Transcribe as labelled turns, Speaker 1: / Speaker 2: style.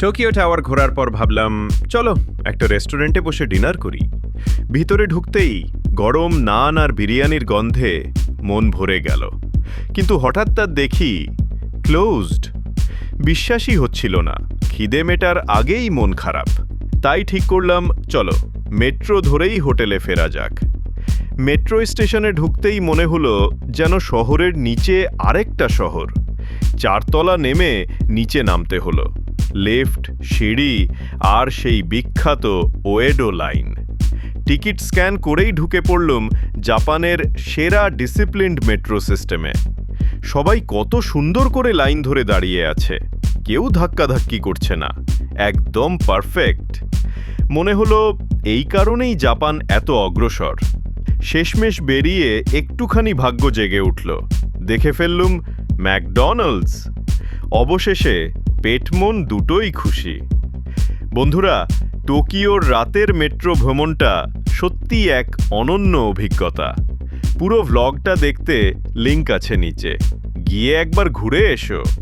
Speaker 1: Tokyo tower ঘোরার পর ভাবলাম, চলো একটা রেস্টুরেন্টে বসে ডিনার করি। ভিতরে ঢুকতেই গরম নান আর বিরিয়ানির গন্ধে মন ভরে গেল। কিন্তু হঠাৎ তার দেখি ক্লোজড বিশ্বাসই হচ্ছিল না, খিদে মেটার আগেই মন খারাপ। তাই ঠিক করলাম, চলো মেট্রো ধরেই হোটেলে ফেরা যাক। মেট্রো স্টেশনে ঢুকতেই মনে হলো যেন শহরের নিচে আরেকটা শহর। চারতলা নেমে নিচে নামতে হলো। লিফট, সিঁড়ি আর সেই বিখ্যাত ওয়েডো লাইন। টিকিট স্ক্যান করেই ঢুকে পড়লুম জাপানের সেরা ডিসিপ্লিনড মেট্রো সিস্টেমে। সবাই কত সুন্দর করে লাইন ধরে দাঁড়িয়ে আছে। কেউ ধাক্কাধাক্কি করছে না। একদম পারফেক্ট। মনে হলো এই কারণেই জাপান এত অগ্রসর। শেষমেশ বেরিয়ে একটুখানি ভাগ্য জেগে উঠল। দেখে ফেললুম ম্যাকডোনাল্ডস। অবশেষে পেটমন দুটোই খুশি। বন্ধুরা, টোকিওর রাতের মেট্রো ভ্রমণটা সত্যি এক অনন্য অভিজ্ঞতা। পুরো ভ্লগটা দেখতে লিঙ্ক আছে নিচে। গিয়ে একবার ঘুরে এসো।